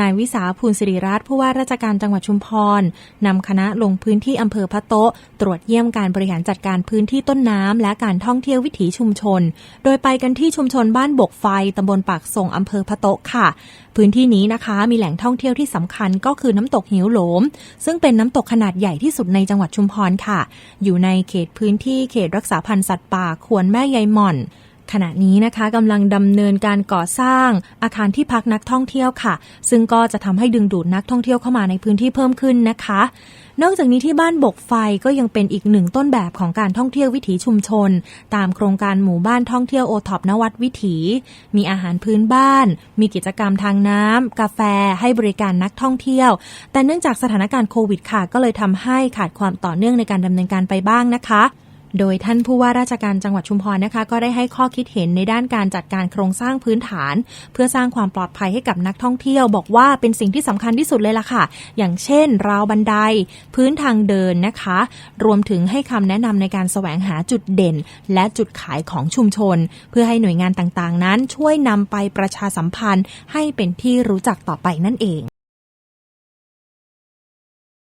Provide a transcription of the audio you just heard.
นายวิสาภูลสิริรัตน์ผู้ว่าราชการจังหวัดชุมพรนำคณะลงพื้นที่อำเภอพะโต๊ะ ตรวจเยี่ยมการบริหารจัดการพื้นที่ต้นน้ำและการท่องเที่ยววิถีชุมชน โดยไปกันที่ชุมชนบ้านบกไฟตำบลปากส่งอำเภอพะโต๊ะค่ะ พื้นที่นี้นะคะมีแหล่งท่องเที่ยวที่สำคัญก็คือน้ำตกหิวโหลม ซึ่งเป็นน้ำตกขนาดใหญ่ที่สุดในจังหวัดชุมพรค่ะ อยู่ในเขตพื้นที่เขตรักษาพันธุ์สัตว์ป่า ควรแม่ยายหม่อน ขณะนี้นะคะกำลังดำเนินการก่อสร้างอาคารที่พักนักท่องเที่ยวค่ะ ซึ่งก็จะทำให้ดึงดูดนักท่องเที่ยวเข้ามาในพื้นที่เพิ่มขึ้นนะคะ นอกจากนี้ที่บ้านบกไฟก็ยังเป็นอีกหนึ่งต้นแบบของการท่องเที่ยววิถีชุมชน ตามโครงการหมู่บ้านท่องเที่ยวโอท็อปนวัดวิถี มีอาหารพื้นบ้าน มีกิจกรรมทางน้ำกาแฟ ให้บริการนักท่องเที่ยว แต่เนื่องจากสถานการณ์โควิดค่ะก็เลยทำให้ขาดความต่อเนื่องในการดำเนินการไปบ้างนะคะ โดยท่านผู้ว่าราชการจังหวัดชุมพรนะคะ ก็ได้ให้ข้อคิดเห็นในด้านการจัดการโครงสร้างพื้นฐาน เพื่อสร้างความปลอดภัยให้กับนักท่องเที่ยว บอกว่าเป็นสิ่งที่สำคัญที่สุดเลยล่ะค่ะ อย่างเช่น ราวบันได พื้นทางเดินนะคะ รวมถึงให้คำแนะนำในการแสวงหาจุดเด่น และจุดขายของชุมชน เพื่อให้หน่วยงานต่างๆ นั้น ช่วยนำไปประชาสัมพันธ์ ให้เป็นที่รู้จักต่อไปนั่นเอง